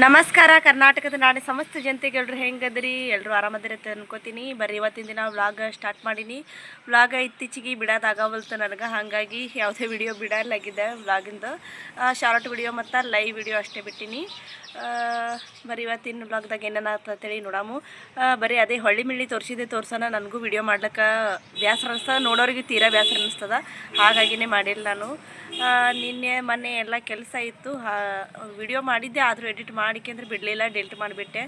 ನಮಸ್ಕಾರ, ಕರ್ನಾಟಕದ ನಾಡಿನ ಸಮಸ್ತ ಜನತೆಗೆ ಎಲ್ಲರೂ ಹೆಂಗದ್ರಿ? ಎಲ್ಲರೂ ಆರಾಮದಿರಿ ಅಂತ ಅನ್ಕೋತೀನಿ. ಬರ್ರಿ, ಇವತ್ತಿನ ದಿನ ವ್ಲಾಗ್ ಸ್ಟಾರ್ಟ್ ಮಾಡೀನಿ. ವ್ಲಾಗ್ ಇತ್ತೀಚೆಗೆ ಬಿಡೋದಾಗವಲ್ತು ನನಗೆ. ಹಾಗಾಗಿ ಯಾವುದೇ ವಿಡಿಯೋ ಬಿಡಲಾಗಿದೆ ವ್ಲಾಗಿಂದು. ಶಾರ್ಟ್ ವಿಡಿಯೋ ಮತ್ತು ಲೈವ್ ವಿಡಿಯೋ ಅಷ್ಟೇ ಬಿಟ್ಟಿನಿ. ಬರೀ ಇವತ್ತಿನ ವ್ಲಾಗ್ದಾಗ ಏನೇನು ಅಂತೇಳಿ ನೋಡಾಮು. ಬರೀ ಅದೇ ಹೊಳ್ಳಿ ಮಿಳ್ಳಿ ತೋರಿಸಿದೆ ತೋರ್ಸೋಣ ನನಗೂ ವಿಡಿಯೋ ಮಾಡ್ಲಿಕ್ಕೆ ಬೇಸರ ಅನಿಸ್ತದೆ. ನೋಡೋರಿಗೆ ತೀರಾ ಬೇಸರ ಅನ್ನಿಸ್ತದೆ ಹಾಗಾಗಿನೇ ಮಾಡಿಲ್ಲ ನಾನು. ನಿನ್ನೆ ಮೊನ್ನೆ ಎಲ್ಲ ಕೆಲಸ ಇತ್ತು. ವಿಡಿಯೋ ಮಾಡಿದ್ದೆ, ಆದರೂ ಎಡಿಟ್ ಮಾಡಿಕೆಂದ್ರೆ ಬಿಡಲಿಲ್ಲ ಡೆಲ್ಟ್ ಮಾಡಿಬಿಟ್ಟೆ.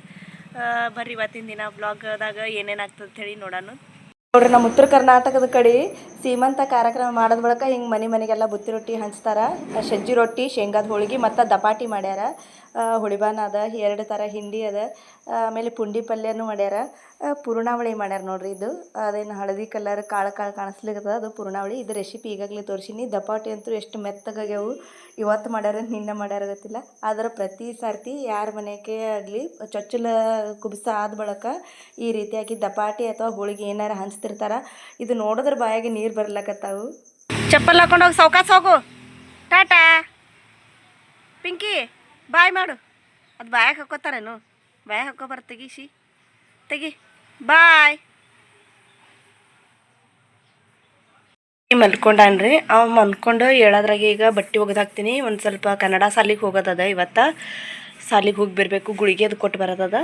ಬರ್ರಿ ಇವತ್ತಿನ ದಿನ ಬ್ಲಾಗ್ದಾಗ ಏನೇನಾಗ್ತದೆ ಅಂತ ಹೇಳಿ ನೋಡೋಣ. ನೋಡ್ರಿ, ನಮ್ಮ ಉತ್ತರ ಕರ್ನಾಟಕದ ಕಡೆ ಸೀಮಂತ ಕಾರ್ಯಕ್ರಮ ಮಾಡೋದ್ ಬಳಕ ಹಿಂಗೆ ಮನೆ ಮನೆಗೆಲ್ಲ ಬುತ್ತಿ ರೊಟ್ಟಿ ಹಂಚ್ತಾರ. ಸಜ್ಜಿ ರೊಟ್ಟಿ, ಶೇಂಗಾದ ಹೋಳಿಗೆ ಮತ್ತು ದಪಾಟಿ ಮಾಡ್ಯಾರ. ಹುಳಿಬಾನ ಅದ, ಎರಡು ಥರ ಹಿಂಡಿ ಅದ. ಆಮೇಲೆ ಪುಂಡಿ ಪಲ್ಯನೂ ಮಾಡ್ಯಾರ. ಪೂರ್ಣಾವಳಿ ಮಾಡ್ಯಾರ ನೋಡ್ರಿ ಇದು. ಅದೇನು ಹಳದಿ ಕಲರ್ ಕಾಳು ಕಾಳು ಕಾಣಿಸ್ಲಿಕ್ಕದ ಅದು ಪೂರ್ಣಾವಳಿ. ಇದು ರೆಸಿಪಿ ಈಗಾಗಲೇ ತೋರಿಸಿನಿ. ದಪಾಟಿ ಅಂತೂ ಎಷ್ಟು ಮೆತ್ತಗಾಗ್ಯಾವು. ಇವತ್ತು ಮಾಡ್ಯಾರ, ನಿನ್ನೆ ಮಾಡ್ಯಾರ ಗೊತ್ತಿಲ್ಲ. ಆದ್ರೆ ಪ್ರತಿ ಸರ್ತಿ ಯಾರ ಮನೆಗೆ ಆಗಲಿ, ಚೊಚ್ಚಲ ಕುಬ್ಸ ಆದ ಬಳಕ ಈ ರೀತಿಯಾಗಿ ದಪಾಟಿ ಅಥವಾ ಹೋಳಿಗೆ ಏನಾರ ಹಂಚ್ತಿರ್ತಾರ, ಇದು ನೋಡಿದ್ರೆ ಬಾಯಾಗೆ ನೀರು ಬರ್ಲಕತ್ತಾವು. ಚಪ್ಪಲ್ ಹಾಕೊಂಡು ಹೋಗಿ, ಸೌಕಾಸ ಹೋಗು. ಟಾಟಾ. ಪಿಂಕಿ, ಬಾಯ್ ಮಾಡು. ಅದು ಬಾಯಾಗ ಹಾಕೋತಾರೇನು. ಬಾಯಾಗ ಹಾಕೋ ಬರ ತೆಗಿ. ಬಾಯ್. ಮಲ್ಕೊಂಡಾನ್ರಿ. ಅವ ಮಲ್ಕೊಂಡು ಹೇಳೋದ್ರಾಗೆ ಈಗ ಬಟ್ಟೆ ಹಾಕ್ತೀನಿ. ಒಂದು ಸ್ವಲ್ಪ ಕನ್ನಡ ಸಾಲಿಗೆ ಹೋಗೋದದ ಇವತ್ತು. ಸಾಲಿಗೆ ಹೋಗಿ ಬರಬೇಕು, ಗುಳಿಗೆ ಅದು ಕೊಟ್ಟು ಬರೋದದ.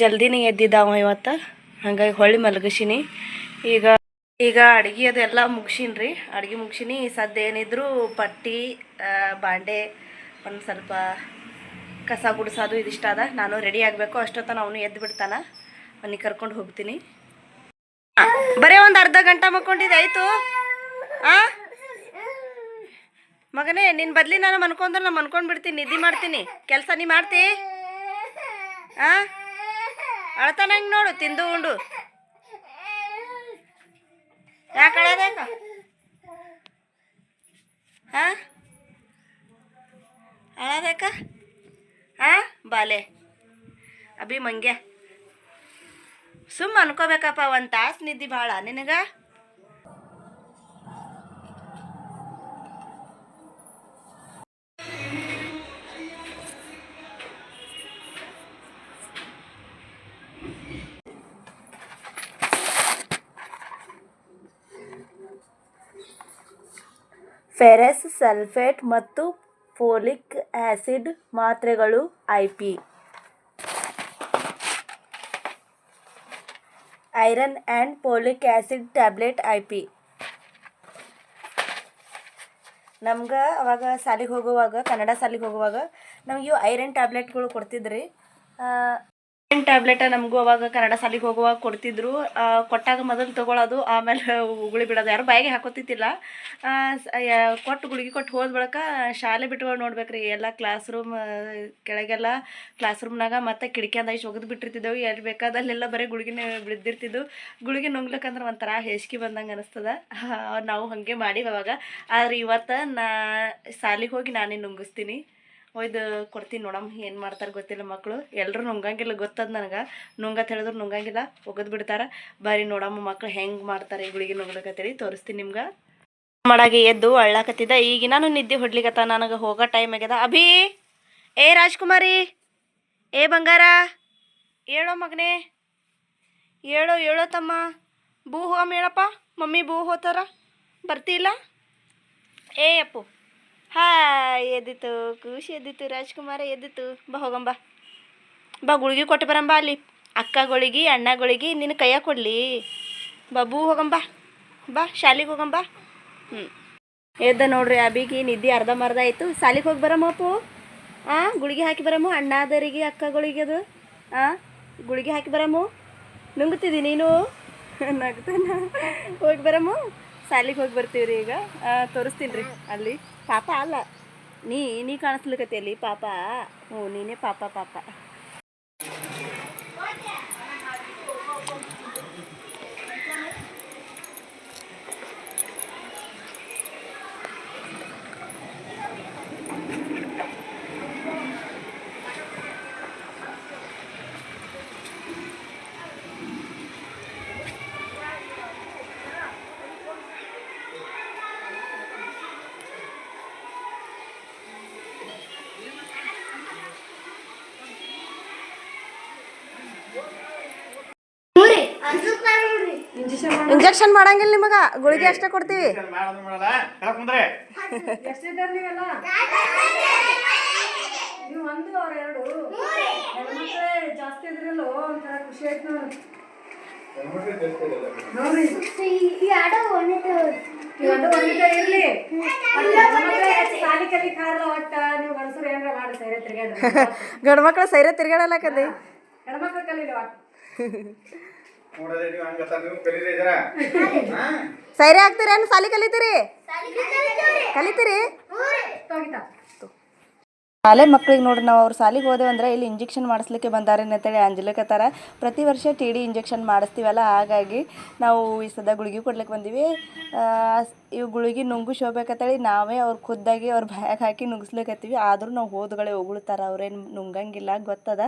ಜಲ್ದಿನೇ ಎದ್ದಿದ್ದಾವ ಇವತ್ತು. ಹಂಗಾಗಿ ಹೊಳ್ಳಿ ಮಲಗಿಸಿನಿ ಈಗ ಈಗ ಅಡುಗೆ ಅದೆಲ್ಲ ರೀ ಅಡುಗೆ ಮುಗಿಸಿನಿ ಸದ್ಯ ಏನಿದ್ರು ಪಟ್ಟಿ ಬಾಂಡೆ, ಒಂದು ಸ್ವಲ್ಪ ಕಸ ಗುಡಿಸೋದು ಇದಿಷ್ಟ ಅದ. ನಾನು ರೆಡಿ ಆಗಬೇಕು. ಅಷ್ಟೊತ್ತನ ಅವನು ಎದ್ದು ಬಿಡ್ತಾನ. ಮನೆಗೆ ಕರ್ಕೊಂಡು ಹೋಗ್ತೀನಿ. ಬರೀ ಒಂದು ಅರ್ಧ ಗಂಟೆ ಮಕ್ಕೊಂಡಿದ್ದು, ಆಯ್ತು? ಆ? ಮಗನೇ ನಿನ್ನ ಬದ್ಲಿ ನಾನು ಮನ್ಕೊಂಡ್ರೆ ನಾನು ಮನ್ಕೊಂಡು ಬಿಡ್ತೀನಿ, ನಿದ್ದೆ ಮಾಡ್ತೀನಿ. ಕೆಲಸ ನೀ ಮಾಡ್ತಿ? ಆ? ಅಳ್ತಾನ ಹೆಂಗ್ ನೋಡು, ತಿಂದು ಉಂಡು. ಯಾಕೆ ಅಳೋದ್ಯಾಕ ಹಾ ಬಾಲೆ. ಅಭಿ, ಮಂಗ್ಯ. ಸುಮ್ಮ ಅನ್ಕೋಬೇಕಪ್ಪ ಒಂದು ತಾಸು ನಿದ್ದೆ ಭಾಳ. ನಿನಗ? ಫೆರಸ್ ಸಲ್ಫೇಟ್ ಮತ್ತು ಫೋಲಿಕ್ ಆಸಿಡ್ ಮಾತ್ರೆಗಳು I iron and folic acid tablet I P. ನಮ್ಗೆ ಅವಾಗ ಸಾಲಿಗೆ ಹೋಗುವಾಗ, ಕನ್ನಡ ಸಾಲಿಗೆ ಹೋಗುವಾಗ ನಮ್ಗೆ ಇವು ಐರನ್ ಟ್ಯಾಬ್ಲೆಟ್ಗಳು ಕೊಡ್ತಿದ್ರಿ. ಟ್ಯಾಬ್ಲೆಟ್ ನಮಗೂ ಅವಾಗ ಕನ್ನಡ ಸಾಲಿಗೆ ಹೋಗುವಾಗ ಕೊಡ್ತಿದ್ರು. ಕೊಟ್ಟಾಗ ಮೊದಲು ತೊಗೊಳೋದು, ಆಮೇಲೆ ಉಗುಳಿ ಬಿಡೋದು. ಯಾರು ಬಾಯಿಗೆ ಹಾಕೋತಿತ್ತಿಲ್ಲ ಕೊಟ್ಟು ಗುಳಿಗೆ ಕೊಟ್ಟು ಹೋದ ಬಳಿಕ ಶಾಲೆ ಬಿಟ್ಕೊಂಡು ನೋಡ್ಬೇಕ್ರಿ, ಎಲ್ಲ ಕ್ಲಾಸ್ ರೂಮ್ ಕೆಳಗೆಲ್ಲ ಕ್ಲಾಸ್ ರೂಮ್ನಾಗ ಮತ್ತೆ ಕಿಟಕಿಯಿಂದ ಇಷ್ಟು ಒಗೆದು ಬಿಟ್ಟಿರ್ತಿದ್ದೆವು. ಎಲ್ಲಿ ಬೇಕಾದಲ್ಲೆಲ್ಲ ಬರೀ ಗುಳಿಗಿನ ಬಿದ್ದಿರ್ತಿದ್ದು ಗುಳಿಗೆ ನುಂಗ್ಲಕ್ಕಂದ್ರೆ ಒಂಥರ ಹೇಸಿಗೆ ಬಂದಂಗೆ ಅನಿಸ್ತದ. ನಾವು ಹಾಗೆ ಮಾಡಿ ಅವಾಗ ಆದ್ರೆ ಇವತ್ತು ನಾ ಶಾಲೆಗೆ ಹೋಗಿ ನಾನೇ ನುಂಗಿಸ್ತೀನಿ. ಒಯ್ದು ಕೊಡ್ತೀನಿ ನೋಡಮ್ಮ, ಏನು ಮಾಡ್ತಾರೆ ಗೊತ್ತಿಲ್ಲ ಮಕ್ಕಳು ಎಲ್ಲರೂ ನುಂಗಂಗಿಲ್ಲ, ಗೊತ್ತದ ನನಗೆ. ನುಂಗತ್ ಹೇಳಿದ್ರು ನುಂಗಂಗಿಲ್ಲ, ಒಗದು ಬಿಡ್ತಾರೆ. ಬರೀ ನೋಡಮ್ಮ ಮಕ್ಳು ಹೆಂಗೆ ಮಾಡ್ತಾರೆ ಈ ಗುಳಿಗೆ ನುಂಗ್ಲಕತ್ತೇಳಿ ತೋರಿಸ್ತೀನಿ ನಿಮ್ಗೆ. ಮಾಡಾಗಿ ಎದ್ದು ಅಳ್ಳಾಕತ್ತಿದ್ದ. ಈಗ ನಾನು ನಿದ್ದೆ ಹೊಡ್ಲಿಕತ್ತ, ನನಗೆ ಹೋಗೋ ಟೈಮ್ ಆಗ್ಯದ. ಅಭಿ! ಏ ರಾಜ್ಕುಮಾರಿ! ಏ ಬಂಗಾರ! ಹೇಳೋ ಮಗನೇ! ಹೇಳೋ ಹೇಳೋ ತಮ್ಮ. ಬೂ ಹೋಗಮ್ಮ ಹೇಳಪ್ಪ. ಮಮ್ಮಿ ಬೂ ಹೋತಾರ? ಬರ್ತಿಲ್ಲ? ಏ ಅಪ್ಪು. ಹಾಯ್ ಎದ್ದಿತ್ತು ಖುಷಿ ಎದ್ದಿತ್ತು ರಾಜ್ಕುಮಾರ ಎದ್ದಿತ್ತು ಬಾ ಹೋಗಂಬ ಬಾ. ಗುಳಿಗೆ ಕೊಟ್ಟು ಬರಂಬ ಅಲ್ಲಿ. ಅಕ್ಕಗಳಿಗೆ, ಅಣ್ಣಗಳಿಗೆ, ನಿನ್ನ ಕೈಯ ಕೊಡಲಿ. ಬಾಬು ಹೋಗಂಬ ಬಾ. ಶಾಲಿಗೆ ಹೋಗಂಬ ಹ್ಞೂ ಎದ್ದ ನೋಡ್ರಿ ಅಬಿಗೆ ನಿದ್ದೆ ಅರ್ಧಂಬರ್ಧ ಆಯಿತು. ಶಾಲೆಗೆ ಹೋಗಿ ಬರಮ್ಮಪ್ಪು ಹಾಂ ಗುಳಿಗೆ ಹಾಕಿ ಬರಮ್ಮ ಅಣ್ಣಾದರಿಗೆ, ಅಕ್ಕಗಳಿಗೆ ಅದು. ಆ, ಗುಳಿಗೆ ಹಾಕಿ ಬರಮ್ಮ ನುಂಗುತ್ತಿದ್ದಿ ನೀನು? ನಗ್ತಾನ. ಹೋಗಿ ಬರಮ್ಮ ಶಾಲಿಗೆ ಹೋಗಿ ಬರ್ತೀವಿ ರೀ ಈಗ ತೋರಿಸ್ತೀನಿ ರೀ ಅಲ್ಲಿ. ಪಾಪ ಅಲ್ಲ. ನೀ ನೀ ಕಾಣಿಸ್ಲಿಕತ್ತಿ ತೆಲಿ ಪಾಪ. ಓ ನೀನೇ ಪಾಪ ಪಾಪ. ಇಂಜೆಕ್ಷನ್ ಮಾಡಂಗಿಲ್ಲ ನಿಮಗ ಗುಳಿಗೆ ಅಷ್ಟೇ ಕೊಡ್ತೀವಿ ಗಂಡ್ಮಕ್ಳು ಮಾಡಲ್ಲ ತಿರ್ಗಾಡಲ್ಲ ಕುಂದ್ರೆ ಗಂಡ್ಮಕ್ಳು ಸೇರೆ ಸೈರೆ ಕಲೀಲಿ ನೋಡೋದೇ ನೀವು ಹಂಗತ್ತ ನೀವು ಕಲೀರಿ ಜರ ಹಾ? ಸೈರೆ ಹಾಕ್ತೀರೇನು ಸಾಲಿ ಕಲಿತೀರಿ? ಕಲಿತೀರಿ? ಶಾಲೆ ಮಕ್ಳಿಗೆ ನೋಡ್ರಿ ನಾವು ಅವ್ರ ಸಾಲಿಗೆ ಹೋದೆವು ಅಂದ್ರೆ ಇಲ್ಲಿ ಇಂಜೆಕ್ಷನ್ ಮಾಡಿಸ್ಲಿಕ್ಕೆ ಬಂದಾರೆ ಅಂತೇಳಿ ಅಂಜಲಿಕತ್ತಾರ ಪ್ರತಿ ವರ್ಷ ಟಿ ಡಿ ಇಂಜೆಕ್ಷನ್ ಮಾಡಿಸ್ತೀವಲ್ಲ ಹಾಗಾಗಿ ನಾವು ಈ ಸದ ಗುಳಿಗೆ ಕೊಡ್ಲಿಕ್ಕೆ ಬಂದೀವಿ. ಇವು ಗುಳಿಗೆ ನುಂಗು ಶೋಬೇಕಂತೇಳಿ ನಾವೇ ಅವ್ರು ಖುದ್ದಾಗಿ ಅವ್ರ ಬ್ಯಾಗ್ ಹಾಕಿ ನುಂಗಿಸ್ಲಿಕ್ಕತ್ತೀವಿ ಆದರೂ ನಾವು ಹೋದಗಳೇ ಉಗುಳ್ತಾರೆ ಅವ್ರೇನು ನುಂಗಂಗಿಲ್ಲ ಗೊತ್ತದ?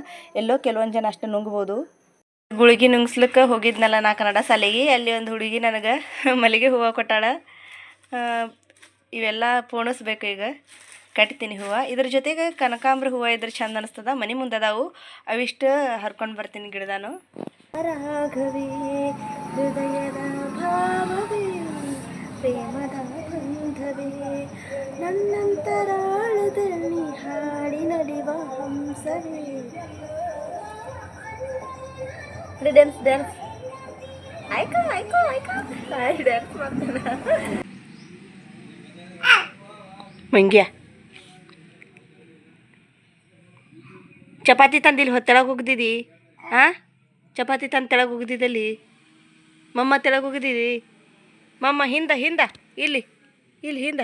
ಎಲ್ಲೋ ಕೆಲವೊಂದು ಜನ ಅಷ್ಟೇ ನುಂಗ್ಬೋದು. ಗುಳಿಗೆ ನುಂಗ್ಸ್ಲಿಕ್ಕೆ ಹೋಗಿದ್ನಲ್ಲ ನಾ ಕನ್ನಡ ಶಾಲೆಗೆ, ಅಲ್ಲಿ ಒಂದು ಹುಡುಗಿ ನನಗೆ ಮಲ್ಲಿಗೆ ಹೂವು ಕೊಟ್ಟಾಳ. ಇವೆಲ್ಲ ಪೋಣಿಸ್ಬೇಕು ಈಗ. ಕಟ್ತೀನಿ ಹೂವು. ಇದ್ರ ಜೊತೆಗೆ ಕನಕಾಂಬ್ರ ಹೂವು ಇದ್ರ ಚಂದ ಅನಿಸ್ತದ, ಮನೆ ಮುಂದೆ ಅದಾವು ಅವಿಷ್ಟು ಹರ್ಕೊಂಡು ಬರ್ತೀನಿ ಗಿಡದಾನು. ನನ್ನಂತರಾಳದಲ್ಲಿ ಹಾಡಿ ನಲಿವ ಹಂಸವೇ. ಡ್ಯಾನ್ಸ್ ಡ್ಯಾನ್ಸ್ ಆಯ್ಕೋ ಆಯ್ಕೋ ಆಯ್ಕೋ ಡ್ಯಾನ್ಸ್ ಮಾಡ್ತಾನ ಮಂಗ್ಯ. ಚಪಾತಿ ತಂದಿಲ್ಲಿ ಹೊತ್ತಳಗೆ ತೆಳಗೆ ಹೋಗ್ದಿದಿ? ಹಾಂ ಚಪಾತಿ ತಂದು ತೆಳಗೆ ಹೋಗ್ದಿದ್ದಲ್ಲಿ ಮಮ್ಮ ತೆಳಗೆ ಹೋಗಿದ್ದೀವಿ ಮಮ್ಮ, ಹಿಂದ ಹಿಂದ. ಇಲ್ಲಿ ಇಲ್ಲಿ ಹಿಂದ.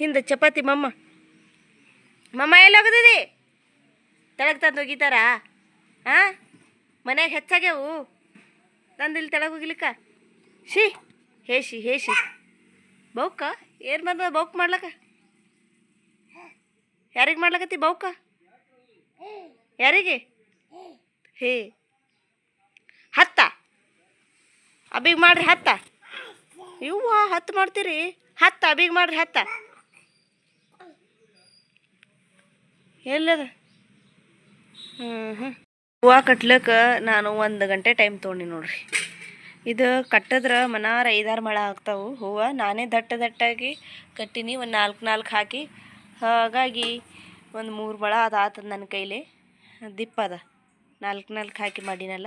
ಹಿಂದ ಚಪಾತಿ ಮಮ್ಮ. ಮಮ್ಮ, ಎಲ್ಲಿ ಹೋಗದಿದಿ? ತೆಳಗೆ ತಂದು ಒಗಿತಾರಾ ಹಾಂ ಮನ್ಯಾಗ ಹೆಚ್ಚಾಗ್ಯಾವು. ತಂದು ಇಲ್ಲಿ ತೆಳಗೆ ಹೋಗ್ಲಿಕ್ಕ. ಶಿ ಹೇಶಿ ಹೇಶಿ ಬೌಕ? ಏನು ಬಂದ ಬೌಕ್ ಮಾಡ್ಲಕ್ಕ? ಯಾರಿಗೆ ಮಾಡ್ಲಕತ್ತಿ ಬೌಕ? ಯಾರಿಗೆ? ಹೇ. ಹತ್ತ. ಅಬಿಗೆ ಮಾಡ್ರಿ ಹತ್ತ. ಇವ್ವ ಹತ್ತು ಮಾಡ್ತೀರಿ? ಹತ್ತ, ಅಬಿಗೆ ಮಾಡ್ರಿ ಹತ್ತ. ಎಲ್ಲದ? ಹ್ಞೂ ಹ್ಞೂ ಹೂವು ಕಟ್ಲಿಕ್ಕೆ ನಾನು ಒಂದು ಗಂಟೆ ಟೈಮ್ ತೊಗೊಂಡಿ ನೋಡ್ರಿ. ಇದು ಕಟ್ಟಿದ್ರೆ ಮನಾರ ಐದಾರು ಮಳ ಆಗ್ತಾವೆ ಹೂವು. ನಾನೇ ದಟ್ಟ ದಟ್ಟಾಗಿ ಕಟ್ಟಿನಿ, ಒಂದು ನಾಲ್ಕು ನಾಲ್ಕು ಹಾಕಿ. ಹಾಗಾಗಿ ಒಂದು ಮೂರು ಮಳೆ ಅದು ಆತದ ನನ್ನ ಕೈಲಿ. ದಿಪ್ಪ ಅದ. ನಾಲ್ಕು ನಾಲ್ಕು ಹಾಕಿ ಮಾಡಿನಲ್ಲ.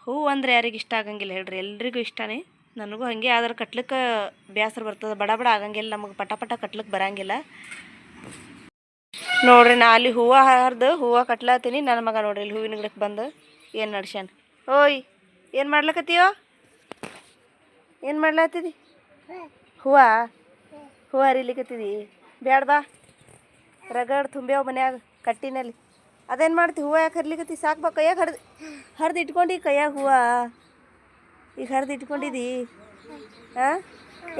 ಹೂವು ಅಂದ್ರೆ ಯಾರಿಗೆ ಇಷ್ಟ ಆಗಂಗಿಲ್ಲ ಹೇಳ್ರಿ. ಎಲ್ರಿಗೂ ಇಷ್ಟನೇ. ನನಗೂ ಹಾಗೆ. ಆದ್ರೆ ಕಟ್ಲಿಕ್ಕೆ ಬೇಸರ ಬರ್ತದೆ. ಬಡ ಬಡ ಆಗಂಗಿಲ್ಲ. ನಮಗೆ ಪಟ ಪಟ ಕಟ್ಲಿಕ್ಕೆ ಬರಂಗಿಲ್ಲ. ನೋಡ್ರಿ, ನಾ ಅಲ್ಲಿ ಹೂವು ಹರಿದು ಹೂವು ಕಟ್ಲಾತೀನಿ. ನನ್ನ ಮಗ ನೋಡ್ರಿ, ಇಲ್ಲಿ ಹೂವಿನ ಗಿಡಕ್ಕೆ ಬಂದು ಏನು ನಡ್ಸ್ಯಾನ. ಓಯ್, ಏನು ಮಾಡ್ಲಕತ್ತೀಯೋ? ಏನು ಮಾಡ್ಲತ್ತಿದಿ ಹೂವ? ಹೂವು ಹರಿಲಿಕತ್ತಿದಿ? ಬ್ಯಾಡ ಬಾ. ರಗಡ್ ತುಂಬ್ಯಾವ ಮನ್ಯಾಗ, ಕಟ್ಟಿನಲ್ಲಿ. ಅದೇನು ಮಾಡ್ತಿ, ಹೂವು ಯಾಕೆ ಹರಿಲಿಕ್ಕತ್ತಿ ಸಾಕು ಬಾ, ಕೈಯಾಗ ಹರ್ದು ಹರ್ದು ಇಟ್ಕೊಂಡು, ಕೈಯಾಗ ಹೂವು. ಈಗ ಹರ್ದು ಇಟ್ಕೊಂಡಿದಿ? ಹಾಂ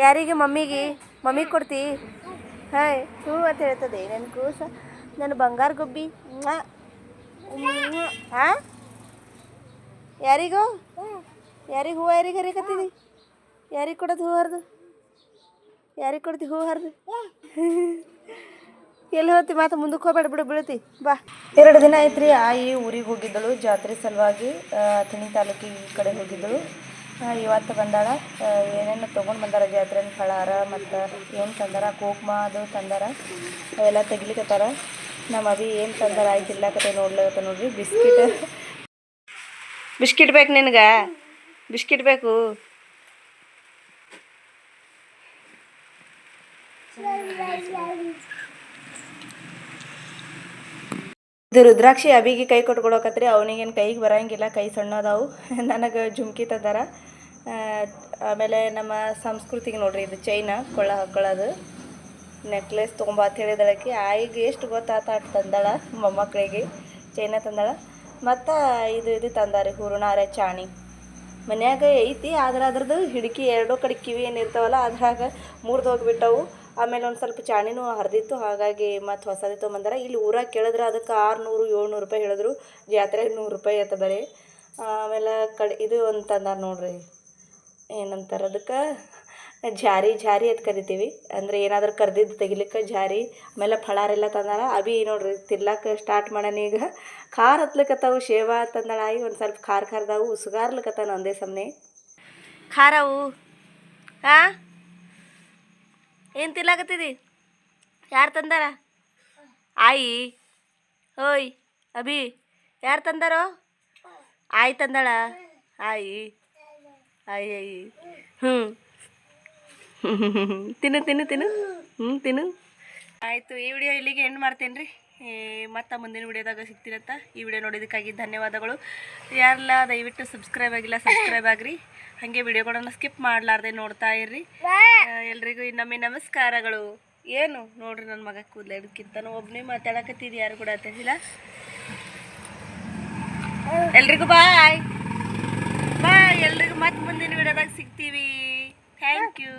ಯಾರಿಗೆ ಮಮ್ಮಿಗೆ? ಮಮ್ಮಿಗೆ ಕೊಡ್ತಿ? ಹಾಯ್ ಹೂ ಅಂತ ಹೇಳ್ತದೆ ನನ್ನ ಕೂಸ ನನ್ನ ಬಂಗಾರ ಗೊಬ್ಬಿ. ಹಾಂ? ಯಾರಿಗೋ? ಯಾರಿಗೆ ಹೂವು, ಯಾರಿಗೆ ಹರಿಕತ್ತೀನಿ ಯಾರಿಗೆ ಕೊಡೋದು ಹೂ ಹರಿದು? ಯಾರಿಗೆ ಕೊಡ್ತಿ ಹೂ ಹರಿದು? ಎಲ್ಲಿ ಹೋಗ್ತಿ ಮಾತು? ಮುಂದಕ್ಕೆ ಹೋಗ್ಬೇಡ, ಬಿಡು, ಬೀಳತಿ. ಬಾ. ಎರಡು ದಿನ ಐತ್ರಿ ಆಯಿ ಊರಿಗೆ ಹೋಗಿದ್ದಳು. ಜಾತ್ರೆ ಸಲುವಾಗಿ ಅಥಣಿ ತಾಲೂಕಿಗೆ ಕಡೆ ಹೋಗಿದ್ದಳು. ಇವತ್ತು ಬಂದಾಳ. ಏನೇನು ತೊಗೊಂಡು ಬಂದಾರ ಜಾತ್ರೆನ ಫಳಾರ ಮತ್ತು ಏನು ತಂದಾರ? ಕುಕ್ಮ ಅದು ತಂದಾರ. ಅವೆಲ್ಲ ತೆಗಿಲಿಕತ್ತಾರ. ನಮ್ಮ ಅಭಿ ಏನು ತಂದಾರ ಆಯ್ತು ಕತೆ ನೋಡ್ಲತ್ತ ನೋಡ್ರಿ. ಬಿಸ್ಕಿಟ್. ಬಿಸ್ಕಿಟ್ ಬೇಕು ನಿನಗೆ? ಬಿಸ್ಕಿಟ್ ಬೇಕು? ಇದು ರುದ್ರಾಕ್ಷಿ ಅಬಿಗೆ ಕೈ ಕೊಟ್ಕೊಳಕತ್ರಿ, ಅವನಿಗೇನು ಕೈಗೆ ಬರಂಗಿಲ್ಲ, ಕೈ ಸಣ್ಣದಾವು. ನನಗೆ ಜುಮ್ಕಿ ತದಾರ. ಆಮೇಲೆ ನಮ್ಮ ಸಂಸ್ಕೃತಿಗೆ ನೋಡ್ರಿ, ಇದು ಚೈನ ಕೊಳ್ಳ ಹಾಕೊಳ್ಳೋದು ನೆಕ್ಲೆಸ್ ತೊಗೊಂಬ ಅಂತ ಹೇಳಿದಳಕ್ಕೆ ಆಯಿಗೆ ಎಷ್ಟು ಗೊತ್ತಾತ ಅಟ್ ತಂದಾಳ ಮೊಮ್ಮಕ್ಕಳಿಗೆ ಚೈನ ತಂದಾಳ. ಮತ್ತು ಇದು ಇದು ತಂದಾರಿ, ಹೂರ್ಣಾರೆ ಚಾಣಿ. ಮನ್ಯಾಗ ಐತಿ, ಆದ್ರೆ ಅದ್ರದ್ದು ಹಿಡಿಕೆ ಎರಡೂ ಕಡೆ ಕಿವಿ ಏನು ಇರ್ತಾವಲ್ಲ, ಅದ್ರಾಗ ಮುರಿದು ಹೋಗ್ಬಿಟ್ಟವು ಆಮೇಲೆ ಒಂದು ಸ್ವಲ್ಪ ಚಾಣಿನೂ ಹರಿದಿತ್ತು, ಹಾಗಾಗಿ ಮತ್ತು ಹೊಸದೇ ತೊಗೊಂಬಂದಾರ. ಇಲ್ಲಿ ಊರಾಗ ಕೇಳಿದ್ರೆ ಅದಕ್ಕೆ ಆರುನೂರು, ಏಳ್ನೂರು ರೂಪಾಯಿ ಹೇಳಿದ್ರು. ಜಾತ್ರೆಗೆ ನೂರು ರೂಪಾಯಿ ಆಯ್ತು ಬರೀ. ಆಮೇಲೆ ಕಡೆ ಇದು ಒಂದು ತಂದಾರ ನೋಡ್ರಿ. ಏನಂತಾರೆ ಅದಕ್ಕೆ? ಜಾರಿ ಜಾರಿ ಅಂತ ಕರಿತೀವಿ. ಅಂದರೆ ಏನಾದರೂ ಕರ್ದಿದ್ದು ತೆಗಿಲಿಕ್ಕೆ ಜಾರಿ. ಆಮೇಲೆ ಫಳಾರೆಲ್ಲ ತಂದಾರ. ಅಭಿ ನೋಡ್ರಿ ತಿನ್ಲಾಕ ಸ್ಟಾರ್ಟ್ ಮಾಡೋಣ ಈಗ. ಖಾರ ಹತ್ಲಿಕತ್ತಾವು, ಶೇವ ತಂದಾಳ. ಆಗಿ ಒಂದು ಸ್ವಲ್ಪ ಖಾರ ಖಾರದಾವು, ಉಸುಗಾರ್ಲಿಕತ್ತಾನ ಒಂದೇ ಸಮನೆ. ಖಾರವು? ಹಾ ಏನು ತಿನ್ಲಾಕತ್ತಿದಿ ಯಾರು ತಂದಾರ? ಆಯಿ, ಓಯ್, ಅಭಿ, ಯಾರು ತಂದಾರೋ? ಆಯಿ ತಂದಾಳ? ಆಯಿ ಆಯಿ ಆಯಿ. ಹ್ಞೂ ತಿನ್ನು ತಿನ್ನು ತಿನ್ನು. ಹ್ಞೂ ತಿನ್ನು. ಆಯಿತು, ಈ ವಿಡಿಯೋ ಇಲ್ಲಿಗೆ ಎಂಡ್ ಮಾಡ್ತೀನಿ ರೀ ಮತ್ತು ಮುಂದಿನ ವಿಡಿಯೋದಾಗ ಸಿಗ್ತೀರಂತ ಈ ವಿಡಿಯೋ ನೋಡಿದ್ದಕ್ಕಾಗಿ ಧನ್ಯವಾದಗಳು. ಯಾರಲ್ಲ ದಯವಿಟ್ಟು ಸಬ್ಸ್ಕ್ರೈಬ್ ಆಗಿಲ್ಲ ಸಬ್ಸ್ಕ್ರೈಬ್ ಆಗ್ರಿ. ಹಾಗೆ ವಿಡಿಯೋಗಳನ್ನು ಸ್ಕಿಪ್ ಮಾಡಲಾರ್ದೆ ನೋಡ್ತಾ ಇರ್ರಿ. ಎಲ್ರಿಗೂ ಇನ್ನೊಮ್ಮೆ ನಮಸ್ಕಾರಗಳು. ಏನು ನೋಡ್ರಿ ನನ್ನ ಮಗ ಕೂದಲ ಇದಕ್ಕಿಂತನೂ ಒಬ್ಬನೇ ಮಾತಾಡಕತ್ತಿದ್ದು ಯಾರು ಕೂಡ ತಿಳಿಸಿಲ್ಲ ಎಲ್ರಿಗೂ ಬಾಯ್. ಬಾಯ್ ಎಲ್ರಿಗೂ ಮತ್ತೆ ಮುಂದಿನ ವಿಡಿಯೋದಾಗ ಸಿಗ್ತೀವಿ. ಥ್ಯಾಂಕ್ ಯು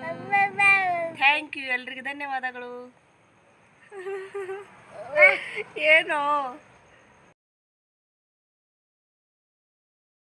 ಥ್ಯಾಂಕ್ ಯು ಎಲ್ರಿಗೂ ಧನ್ಯವಾದಗಳು. ಏನೋ